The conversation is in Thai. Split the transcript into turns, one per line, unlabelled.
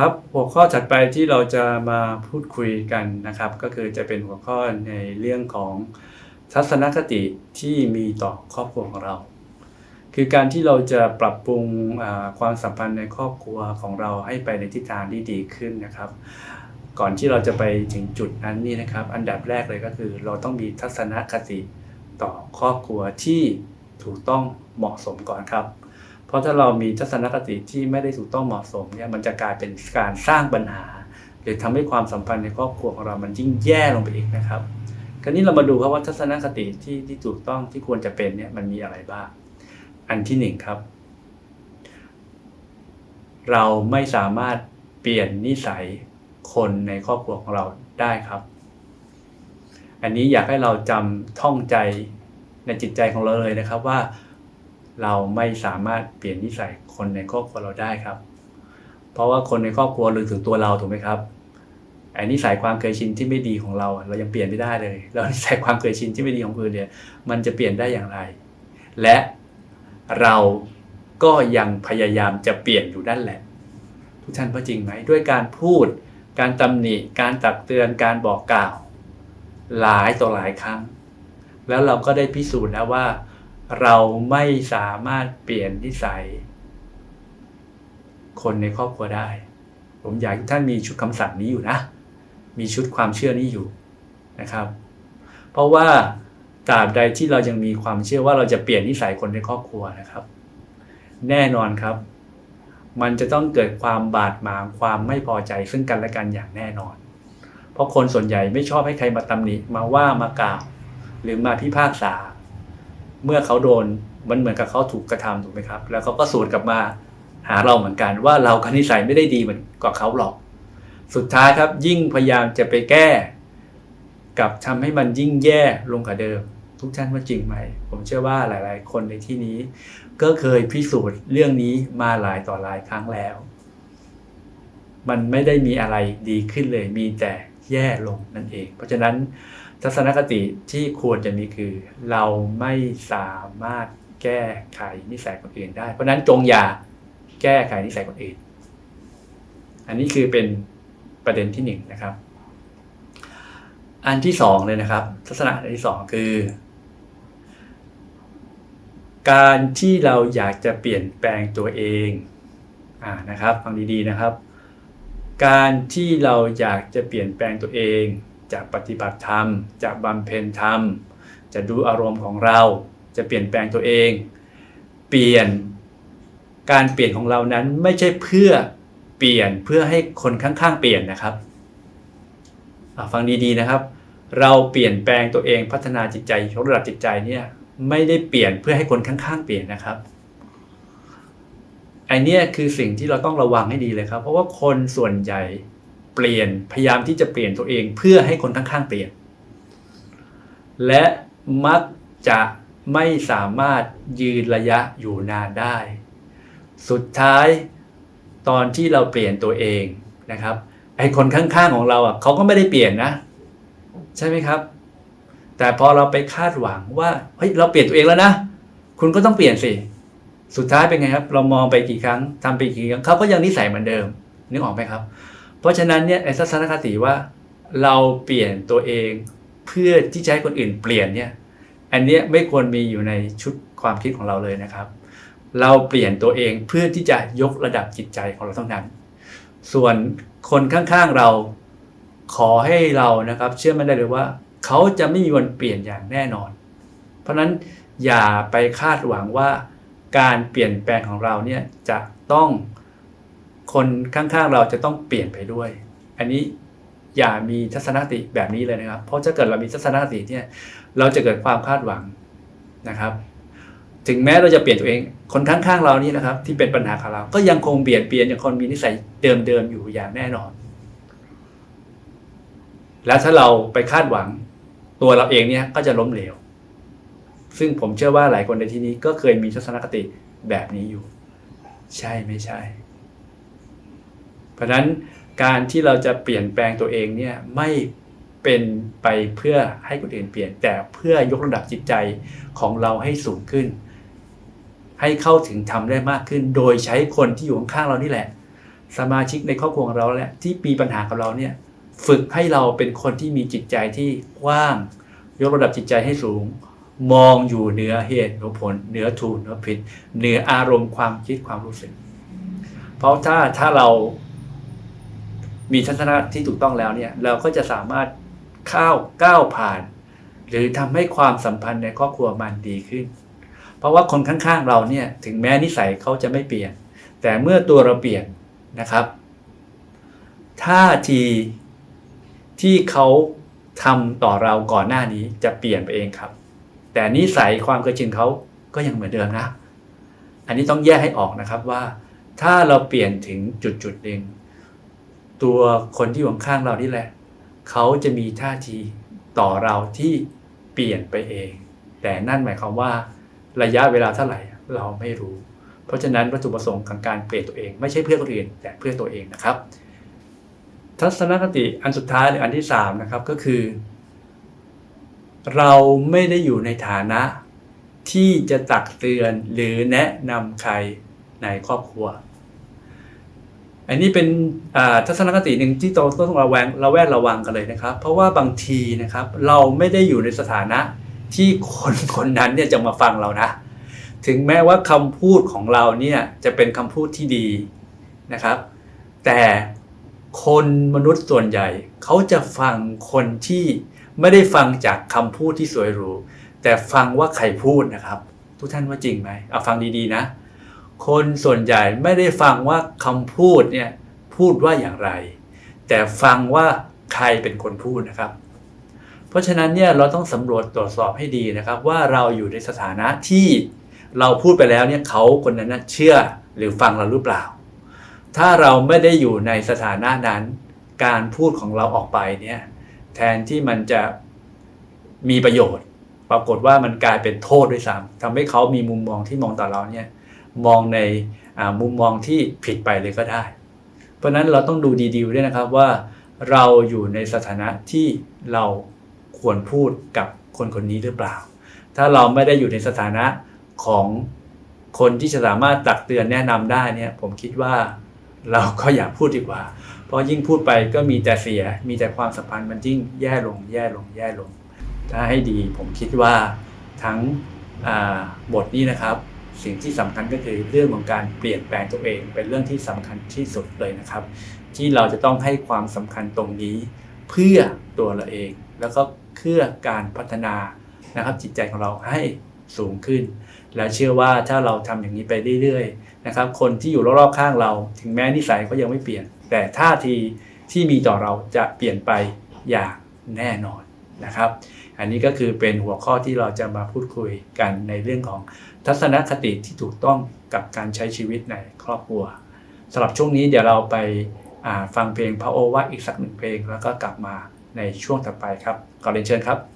ครับหัวข้อถัดไปที่เราจะมาพูดคุยกันนะครับ ก็คือจะเป็นหัวข้อในเรื่องของทัศนคติที่มีต่อครอบครัวของเรา คือการที่เราจะปรับปรุงความสัมพันธ์ในครอบครัวของเราให้ไปในทิศทางที่ดีขึ้นนะครับ ก่อนที่เราจะไปถึงจุดนั้นนี่นะครับ อันดับแรกเลยก็คือ เราต้องมีทัศนคติต่อครอบครัวที่ถูกต้องเหมาะสมก่อนครับ เพราะถ้าเรามีทัศนคติที่ไม่ได้ถูกต้องเหมาะสมเนี่ยมันจะกลายเป็นการสร้างปัญหา หรือทำให้ความสัมพันธ์ในครอบครัวของเรามันยิ่งแย่ลงไปอีกนะครับคราวนี้เรามาดูครับว่าทัศนคติที่ที่ถูกต้องที่ควรจะเป็นเนี่ยมันมีอะไรบ้าง อันที่หนึ่งครับ เราไม่สามารถเปลี่ยนนิสัยคนในครอบครัวของเราได้ครับ อันนี้อยากให้เราจำท่องใจในจิตใจของเราเลยนะครับว่า เราไม่สามารถเปลี่ยนนิสัยคนในครอบครัวเราได้ครับ เพราะว่าคนในครอบครัวหรือถึงตัวเราถูกไหมครับไอ้นิสัยความเคยชินที่ไม่ดีของเรา เรายังเปลี่ยนไม่ได้เลย แล้วนิสัยความเคยชินที่ไม่ดีของคนอื่นเนี่ยมันจะเปลี่ยนได้อย่างไร และเราก็ยังพยายามจะเปลี่ยนอยู่นั่นแหละ ทุกท่านว่าจริงไหมด้วยการพูด การตำหนิ การตักเตือนการบอกกล่าว หลายต่อหลายครั้ง แล้วเราก็ได้พิสูจน์แล้วว่า เราไม่สามารถเปลี่ยนนิสัย คนในครอบครัวได้ ผมอยากให้ท่านมีชุดคำสั่งนี้อยู่นะ มีชุดความเชื่อนี้อยู่นะครับ เพราะว่าตราบใดที่เรายังมีความเชื่อว่าเราจะเปลี่ยนนิสัยคนในครอบครัวนะครับ แน่นอนครับ มันจะต้องเกิดความบาดหมางความไม่พอใจซึ่งกันและกันอย่างแน่นอน เพราะคนส่วนใหญ่ไม่ชอบให้ใครมาตำหนิมาว่ามากล่าวหรือมาพิพากษา เมื่อเขาโดนมันเหมือนกับเขาถูกกระทำถูกไหมครับ แล้วเขาก็สวนกลับมาหาเราเหมือนกัน ว่าเราคณิสัยไม่ได้ดีเหมือนกับเขาหรอก สุดท้ายครับยิ่งพยายามจะไปแก้ กับทำให้มันยิ่งแย่ลงกว่าเดิม ทุกท่านว่าจริงไหม ผมเชื่อว่าหลาย ๆ คนในที่นี้ ก็เคยพิสูจน์เรื่องนี้มาหลายต่อหลายครั้งแล้ว มันไม่ได้มีอะไรดีขึ้นเลยมีแต่แย่ลงนั่นเอง เพราะฉะนั้น ทัศนคติที่ควรจะมีคือ เราไม่สามารถแก้ไขนิสัยคนอื่นได้ เพราะนั้นจงอย่าแก้ไขนิสัยคนอื่น อันนี้คือเป็นประเด็นที่หนึ่งนะครับ อันที่สองเลยนะครับ ทัศนะอันที่สองคือ การที่เราอยากจะเปลี่ยนแปลงตัวเองอ่านะครับ ฟังดีๆนะครับ การที่เราอยากจะเปลี่ยนแปลงตัวเอง จะปฏิบัติธรรม จะบำเพ็ญธรรม จะดูอารมณ์ของเรา จะเปลี่ยนแปลงตัวเอง เปลี่ยนการเปลี่ยนของเรานั้นไม่ใช่เพื่อเปลี่ยนเพื่อให้คนข้างๆ เปลี่ยนนะครับฟังดีๆนะครับ เราเปลี่ยนแปลงตัวเองพัฒนาจิตใจยกระดับจิตใจเนี่ยไม่ได้เปลี่ยนเพื่อให้คนข้างๆ เปลี่ยนนะครับไอเนี้ยคือสิ่งที่เราต้องระวังให้ดีเลยครับ เพราะว่าคนส่วนใหญ่ เปลี่ยนพยายามที่จะเปลี่ยนตัวเองเพื่อให้คนข้างๆเปลี่ยน และมักจะไม่สามารถยืนระยะอยู่นานได้ สุดท้ายตอนที่เราเปลี่ยนตัวเองนะครับไอคนข้างๆของเราอะเขาก็ไม่ได้เปลี่ยนนะ ใช่ไหมครับ แต่พอเราไปคาดหวังว่าเฮ้ยเราเปลี่ยนตัวเองแล้วนะคุณก็ต้องเปลี่ยนสิสุดท้ายเป็นไงครับ เรามองไปกี่ครั้งทำไปกี่ครั้งเขาก็ยังนิสัยเหมือนเดิมนึกออกไหมครับ ราะฉะนั้นเนี่ยไอ้ทัศนคติว่าเราเปลี่ยนตัวเองเพื่อที่จะให้คนอื่นเปลี่ยนเนี่ยอันเนี้ยไม่ควรมีอยู่ในชุดความคิดของเราเลยนะครับ เราเปลี่ยนตัวเองเพื่อที่จะยกระดับจิตใจของเราเท่านั้น ส่วนคนข้างๆเราขอให้เรานะครับ เชื่อมั่นได้เลยว่า เขาจะไม่มีวันเปลี่ยนอย่างแน่นอน เพราะฉะนั้นอย่าไปคาดหวังว่าการเปลี่ยนแปลงของเราเนี่ยจะต้อง คนข้างๆเราจะต้องเปลี่ยนไปด้วย อันนี้อย่ามีทัศนคติแบบนี้เลยนะครับ เพราะถ้าเกิดเรามีทัศนคติเนี่ยเราจะเกิดความคาดหวังนะครับ ถึงแม้เราจะเปลี่ยนตัวเอง คนข้างๆเรานี่นะครับ ที่เป็นปัญหาของเรา ก็ยังคงเปลี่ยนเปลี่ยนยังคงมีนิสัยเดิมๆอยู่อย่างแน่นอน แล้วถ้าเราไปคาดหวังตัวเราเองเนี่ยก็จะล้มเหลว ซึ่งผมเชื่อว่าหลายคนในที่นี้ก็เคยมีทัศนคติแบบนี้อยู่ ใช่ไม่ใช่ เพราะนั้นการที่เราจะเปลี่ยนแปลงตัวเองเนี่ยไม่เป็นไปเพื่อให้คนอื่นเปลี่ยน แต่เพื่อยกระดับจิตใจของเราให้สูงขึ้น ให้เข้าถึงทำได้มากขึ้น โดยใช้คนที่อยู่ข้างๆเรานี่แหละ สมาชิกในครอบครัวของเราแหละที่มีปัญหากับเราเนี่ยฝึกให้เราเป็นคนที่มีจิตใจที่กว้าง ยกระดับจิตใจให้สูง มองอยู่เหนือเหตุเหนือผลเหนือถูกเหนือผิดเหนืออารมณ์ความคิดความรู้สึก เพราะถ้าถ้าเรา มีทัศนะที่ถูกต้องแล้วเนี่ยเราก็จะสามารถข้าวก้าวผ่าน หรือทำให้ความสัมพันธ์ในครอบครัวมันดีขึ้น เพราะว่าคนข้างๆเราเนี่ยถึงแม้นิสัยเขาจะไม่เปลี่ยน แต่เมื่อตัวเราเปลี่ยนนะครับท่าทีที่เขาทำต่อเราก่อนหน้านี้จะเปลี่ยนไปเองครับ แต่นิสัยความเคยชินเขาก็ยังเหมือนเดิมนะ อันนี้ต้องแยกให้ออกนะครับว่า ถ้าเราเปลี่ยนถึงจุดจุดๆหนึ่ง ตัวคนที่อยู่ข้างเรานี่แหละ เขาจะมีท่าทีต่อเราที่เปลี่ยนไปเอง แต่นั่นหมายความว่าระยะเวลาเท่าไหร่เราไม่รู้ เพราะฉะนั้นวัตถุประสงค์ของการเปลี่ยนตัวเอง ไม่ใช่เพื่อคนอื่นแต่เพื่อตัวเองนะครับ ทัศนคติอันสุดท้ายหรืออันที่สามนะครับก็คือ เราไม่ได้อยู่ในฐานะที่จะตักเตือนหรือแนะนำใครในครอบครัว อันนี้เป็นทัศนคติหนึ่งที่เราต้องระแวงระแวดระวังกันเลยนะครับ เพราะว่าบางทีนะครับเราไม่ได้อยู่ในสถานะที่คนคนนั้นเนี่ยจะมาฟังเรานะ ถึงแม้ว่าคำพูดของเราเนี่ยจะเป็นคำพูดที่ดีนะครับ แต่คนมนุษย์ส่วนใหญ่ เขาจะฟังคนที่ไม่ได้ฟังจากคำพูดที่สวยหรูแต่ฟังว่าใครพูดนะครับ ทุกท่านว่าจริงไหมเอาฟังดีๆนะ คนส่วนใหญ่ไม่ได้ฟังว่าคำพูดเนี่ยพูดว่าอย่างไร แต่ฟังว่าใครเป็นคนพูดนะครับ เพราะฉะนั้นเนี่ยเราต้องสำรวจตรวจสอบให้ดีนะครับ ว่าเราอยู่ในสถานะที่เราพูดไปแล้วเนี่ยเขาคนนั้นเชื่อหรือฟังเราหรือเปล่า ถ้าเราไม่ได้อยู่ในสถานะนั้น การพูดของเราออกไปเนี่ยแทนที่มันจะมีประโยชน์ ปรากฏว่ามันกลายเป็นโทษด้วยซ้ำทำให้เขามีมุมมองที่มองต่อเราเนี่ย มองในมุมมองที่ผิดไปเลยก็ได้ เพราะนั้นเราต้องดูดีๆด้วยนะครับว่าเราอยู่ในสถานะที่เราควรพูดกับคนคนนี้หรือเปล่า ถ้าเราไม่ได้อยู่ในสถานะของคนที่จะสามารถตักเตือนแนะนำได้เนี่ยผมคิดว่าเราก็อย่าพูดดีกว่า เพราะยิ่งพูดไปก็มีแต่เสีย มีแต่ความสัมพันธ์มันยิ่งแย่ลง แย่ลง แย่ลง ถ้าให้ดีผมคิดว่าทั้งบทนี้นะครับ สิ่งที่สำคัญก็คือเรื่องของการเปลี่ยนแปลงตัวเอง เป็นเรื่องที่สำคัญที่สุดเลยนะครับ ที่เราจะต้องให้ความสำคัญตรงนี้ เพื่อตัวเราเอง แล้วก็เพื่อการพัฒนานะครับจิตใจของเราให้สูงขึ้น และเชื่อว่าถ้าเราทำอย่างนี้ไปเรื่อยๆนะครับ คนที่อยู่รอบๆข้างเรา ถึงแม้นิสัยเขายังไม่เปลี่ยน แต่ท่าทีที่มีต่อเราจะเปลี่ยนไปอย่างแน่นอน นะครับ อันนี้ก็คือเป็นหัวข้อที่เราจะมาพูดคุยกันในเรื่องของทัศนคติที่ถูกต้องกับการใช้ชีวิตในครอบครัวสำหรับช่วงนี้เดี๋ยวเราไปฟังเพลงพระโอวาทอีกสักหนึ่งเพลง แล้วก็กลับมาในช่วงต่อไปครับขอเรียนเชิญครับ